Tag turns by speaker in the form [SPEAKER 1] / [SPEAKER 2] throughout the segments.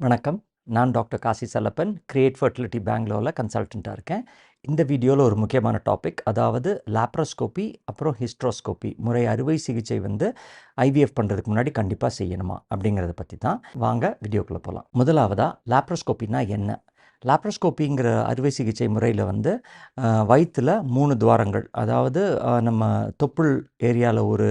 [SPEAKER 1] வணக்கம். நான் doctor Kasi Chellappan create fertility பெங்களூரில் கன்சல்டண்ட்டாக இருக்கேன். இந்த வீடியோவில் ஒரு முக்கியமான டாபிக் அதாவது லாப்ரோஸ்கோபி அப்புறம் ஹிஸ்ட்ரோஸ்கோபி முறை அறுவை சிகிச்சை வந்து ஐவிஎஃப் பண்ணுறதுக்கு முன்னாடி கண்டிப்பாக செய்யணுமா அப்படிங்கிறத பற்றி தான். வாங்க வீடியோக்குள்ளே போகலாம் முதலாவதாக லாப்ரோஸ்கோப்பினா என்ன? லாப்ரோஸ்கோப்பிங்கிற அறுவை சிகிச்சை முறையில் வந்து வயிற்றில் மூணு துவாரங்கள் அதாவது நம்ம தொப்புள் ஏரியாவில் ஒரு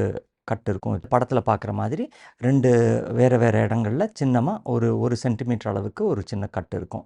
[SPEAKER 1] கட் இருக்கும். படத்தில் பார்க்குற மாதிரி ரெண்டு வேறு வேறு இடங்களில் சின்னமாக ஒரு ஒரு சென்டிமீட்டர் அளவுக்கு ஒரு சின்ன கட் இருக்கும்.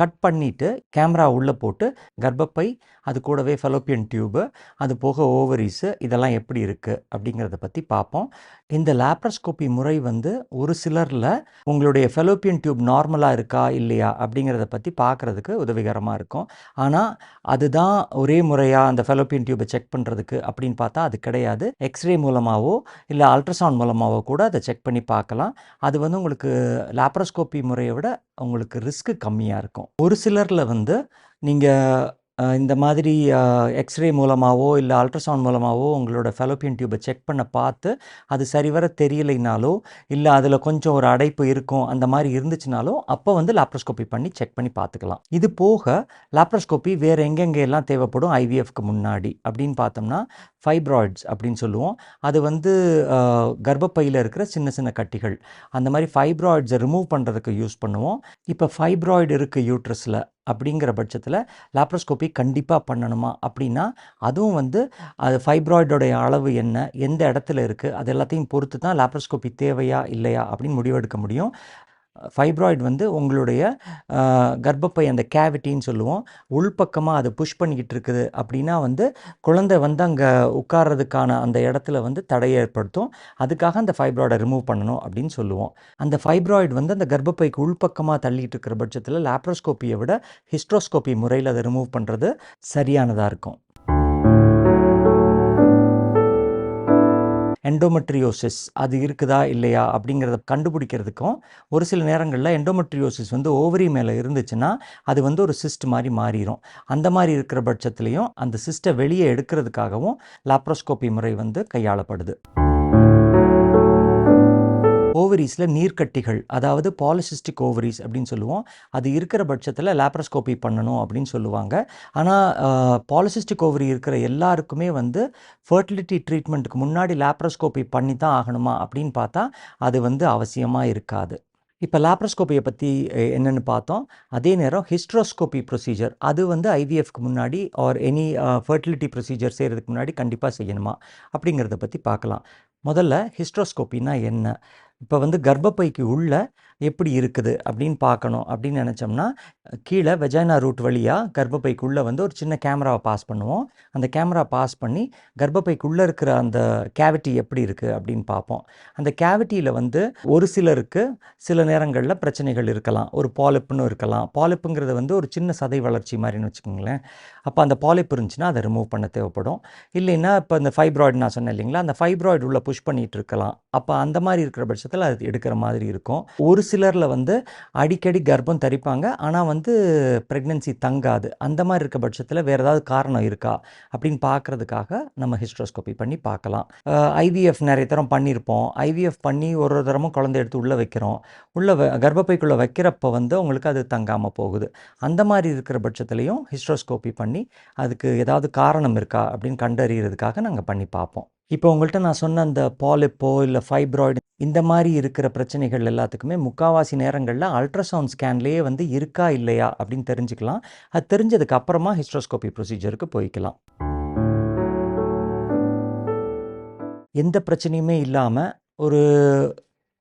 [SPEAKER 1] கட் பண்ணிவிட்டு கேமரா உள்ளே போட்டு கர்ப்பப்பை அது கூடவே ஃபெலோப்பியன் டியூபு அது போக ஓவரிஸு இதெல்லாம் எப்படி இருக்குது அப்படிங்கிறத பற்றி பார்ப்போம். இந்த லேப்ரஸ்கோப்பி முறை வந்து ஒரு சிலரில் உங்களுடைய ஃபெலோப்பியன் டியூப் நார்மலாக இருக்கா இல்லையா அப்படிங்கிறத பற்றி பார்க்குறதுக்கு உதவிகரமாக இருக்கும். ஆனால் அதுதான் ஒரே முறையாக அந்த ஃபெலோப்பியன் டியூபை செக் பண்ணுறதுக்கு அப்படின்னு பார்த்தா அது கிடையாது. எக்ஸ்ரே மூலமாகவோ இல்லை அல்ட்ராசவுண்ட் மூலமாகவோ கூட அதை செக் பண்ணி பார்க்கலாம். அது வந்து உங்களுக்கு லேப்ரஸ்கோப்பி முறையை விட உங்களுக்கு ரிஸ்க்கு கம்மியாக இருக்கும் இருக்கும். ஒரு சிலரில் வந்து நீங்கள் இந்த மாதிரி எக்ஸ்ரே மூலமாகவோ இல்லை அல்ட்ராசவுண்ட் மூலமாகவோ உங்களோட ஃபெலோப்பியன் டியூபை செக் பண்ண பார்த்து அது சரிவர தெரியலைனாலோ இல்லை அதில் கொஞ்சம் ஒரு அடைப்பு இருக்கும் அந்த மாதிரி இருந்துச்சுனாலோ அப்போ வந்து லாப்ரோஸ்கோப்பி பண்ணி செக் பண்ணி பார்த்துக்கலாம். இது போக லாப்ரோஸ்கோப்பி வேறு எங்கெங்கே எல்லாம் தேவைப்படும் ஐவிஎஃப்க்கு முன்னாடி அப்படின்னு பார்த்தோம்னா ஃபைப்ராய்ட்ஸ் அப்படின்னு சொல்லுவோம். அது வந்து கர்ப்பப்பையில் இருக்கிற சின்ன சின்ன கட்டிகள். அந்த மாதிரி ஃபைப்ராய்ட்ஸை ரிமூவ் பண்ணுறதுக்கு யூஸ் பண்ணுவோம். இப்போ ஃபைப்ராய்டு இருக்குது யூட்ரஸில் அப்படிங்கிற பட்சத்தில் லாப்ரோஸ்கோப்பி கண்டிப்பாக பண்ணணுமா அப்படின்னா அதுவும் வந்து அது ஃபைப்ராய்டோடைய அளவு என்ன எந்த இடத்துல இருக்குது அது எல்லாத்தையும் பொறுத்து தான் லாப்ரோஸ்கோப்பி தேவையா இல்லையா அப்படின்னு முடிவெடுக்க முடியும். ஃபைப்ராய்டு வந்து உங்களுடைய கர்ப்பப்பை அந்த கேவிட்டின்னு சொல்லுவோம். உள்பக்கமாக அதை புஷ் பண்ணிக்கிட்டு இருக்குது அப்படின்னா வந்து குழந்தை வந்து அங்கே உட்கார்றதுக்கான அந்த இடத்துல வந்து தடை ஏற்படுத்தும். அதுக்காக அந்த ஃபைப்ராய்டை ரிமூவ் பண்ணணும் அப்படின்னு சொல்லுவோம். அந்த ஃபைப்ராய்டு வந்து அந்த கர்ப்பப்பைக்கு உள்பக்கமாக தள்ளிட்டு இருக்கிற பட்சத்தில் லேப்ரோஸ்கோப்பியை விட ஹிஸ்ட்ரோஸ்கோப்பி முறையில் அதை ரிமூவ் பண்ணுறது சரியானதாக இருக்கும். எண்டோமெட்ரியோசிஸ் அது இருக்குதா இல்லையா அப்படிங்கிறத கண்டுபிடிக்கிறதுக்கும் ஒரு சில நேரங்களில் எண்டோமெட்ரியோசிஸ் வந்து ஓவரி மேலே இருந்துச்சுன்னா அது வந்து ஒரு சிஸ்ட் மாதிரி மாறிடும் அந்த மாதிரி இருக்கிற பட்சத்துலேயும் அந்த சிஸ்ட்டை வெளியே எடுக்கிறதுக்காகவும் லாப்ரோஸ்கோப்பி முறை வந்து கையாளப்படுது. ஓவரிஸில் நீர்க்கட்டிகள் அதாவது பாலிசிஸ்டிக் ஓவரிஸ் அப்படின்னு சொல்லுவோம். அது இருக்கிற பட்சத்தில் லாப்ரோஸ்கோப்பி பண்ணணும் அப்படின்னு சொல்லுவாங்க. ஆனால் பாலிசிஸ்டிக் ஓவரி இருக்கிற எல்லாருக்குமே வந்து ஃபர்டிலிட்டி ட்ரீட்மெண்ட்டுக்கு முன்னாடி லாப்ரோஸ்கோப்பி பண்ணி தான் ஆகணுமா அப்படின்னு பார்த்தா அது வந்து அவசியமாக இருக்காது. இப்போ லாப்ரோஸ்கோப்பியை பற்றி என்னென்னு பார்த்தோம். அதே நேரம் ஹிஸ்ட்ரோஸ்கோப்பி ப்ரொசீஜர் அது வந்து ஐவிஎஃப்க்கு முன்னாடி ஆர் எனி ஃபர்டிலிட்டி ப்ரொசீஜர் செய்கிறதுக்கு முன்னாடி கண்டிப்பாக செய்யணுமா அப்படிங்கிறத பற்றி பார்க்கலாம். முதல்ல ஹிஸ்ட்ரோஸ்கோப்பின்னா என்ன? இப்போ வந்து கர்ப்பப்பைக்கு உள்ள எப்படி இருக்குது அப்படின்னு பார்க்கணும் அப்படின்னு நினச்சோம்னா கீழே வெஜைனா ரூட் வழியாக கர்ப்பப்பைக்குள்ளே வந்து ஒரு சின்ன கேமராவை பாஸ் பண்ணுவோம். அந்த கேமரா பாஸ் பண்ணி கர்ப்பப்பைக்குள்ளே இருக்கிற அந்த கேவிட்டி எப்படி இருக்குது அப்படின்னு பார்ப்போம். அந்த கேவிட்டியில் வந்து ஒரு சிலருக்கு சில நேரங்களில் பிரச்சனைகள் இருக்கலாம். ஒரு பாலிப்புன்னு இருக்கலாம். பாலிப்புங்கிறது வந்து ஒரு சின்ன சதை வளர்ச்சி மாதிரின்னு வச்சுக்கோங்களேன். அப்போ அந்த பாலிப் இருந்துச்சுன்னா அதை ரிமூவ் பண்ண தேவைப்படும். இல்லைன்னா இப்போ இந்த ஃபைப்ராய்டு நான் சொன்னேன் இல்லைங்களா அந்த ஃபைப்ராய்டு உள்ள புஷ் பண்ணிகிட்டு இருக்கலாம். அப்போ அந்த மாதிரி இருக்கிற பட்சத்தில் அது எடுக்கிற மாதிரி இருக்கும். ஒரு சிலரில் வந்து அடிக்கடி கர்ப்பம் தரிப்பாங்க. ஆனால் வந்து ப்ரெக்னென்சி தங்காது. அந்த மாதிரி இருக்க பட்சத்தில் வேறு ஏதாவது காரணம் இருக்கா? அப்படின்னு பார்க்கறதுக்காக நம்ம ஹிஸ்ட்ரோஸ்கோப்பி பண்ணி பார்க்கலாம் ஐவிஎஃப் நிறைய தரம் பண்ணியிருப்போம். ஐவிஎஃப் பண்ணி ஒரு ஒரு தரமும் குழந்தை எடுத்து உள்ளே வைக்கிறோம். உள்ளே வ கர்ப்பப்பைக்குள்ளே வைக்கிறப்ப வந்து உங்களுக்கு அது தங்காமல் போகுது. அந்த மாதிரி இருக்கிற பட்சத்துலையும் ஹிஸ்ட்ரோஸ்கோப்பி பண்ணி அதுக்கு ஏதாவது காரணம் இருக்கா? அப்படின்னு கண்டறியறதுக்காக நாங்கள் பண்ணி பார்ப்போம் இப்போ உங்கள்கிட்ட நான் சொன்ன அந்த பாலிப்போ இல்லை ஃபைப்ராய்டு இந்த மாதிரி இருக்கிற பிரச்சனைகள் எல்லாத்துக்குமே முக்காவாசி நேரங்களில் அல்ட்ராசவுண்ட் ஸ்கேன்லேயே வந்து இருக்கா இல்லையா அப்படின்னு தெரிஞ்சுக்கலாம். அது தெரிஞ்சதுக்கு அப்புறமா ஹிஸ்ட்ரோஸ்கோப்பி ப்ரொசீஜருக்கு போய்க்கலாம். எந்த பிரச்சனையுமே இல்லாமல் ஒரு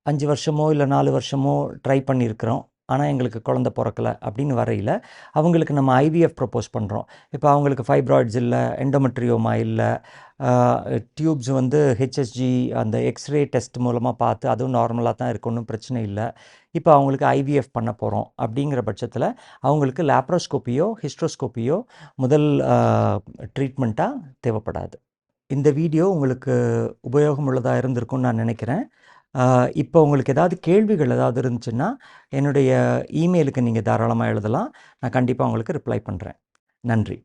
[SPEAKER 1] அஞ்சு வருஷமோ இல்லை நாலு வருஷமோ ட்ரை பண்ணியிருக்கிறோம். ஆனால் எங்களுக்கு குழந்த பிறக்கல அப்படின்னு வரையில் அவங்களுக்கு நம்ம ஐவிஎஃப் ப்ரப்போஸ் பண்ணுறோம் இப்போ அவங்களுக்கு ஃபைப்ராய்ட்ஸ் இல்லை எண்டோமெட்ரியோமா இல்லை டியூப்ஸ் வந்து ஹெச்எஸ்ஜி அந்த எக்ஸ்ரே டெஸ்ட் மூலமாக பார்த்து அதுவும் நார்மலாக தான் இருக்கு ஒன்றும் பிரச்சனை இல்லை. இப்போ அவங்களுக்கு ஐவிஎஃப் பண்ண போகிறோம் அப்படிங்கிற பட்சத்தில் அவங்களுக்கு லேப்ரோஸ்கோப்பியோ ஹிஸ்ட்ரோஸ்கோப்பியோ முதல் ட்ரீட்மெண்ட்டாக தேவைப்படாது. இந்த வீடியோ உங்களுக்கு உபயோகமுள்ளதாக இருந்திருக்கும்னு நான் நினைக்கிறேன். இப்போ உங்களுக்கு ஏதாவது கேள்விகள் ஏதாவது இருந்துச்சுன்னா என்னுடைய இமெயிலுக்கு நீங்கள் தாராளமாக எழுதலாம். நான் கண்டிப்பாக உங்களுக்கு ரிப்ளை பண்ணுறேன் நன்றி.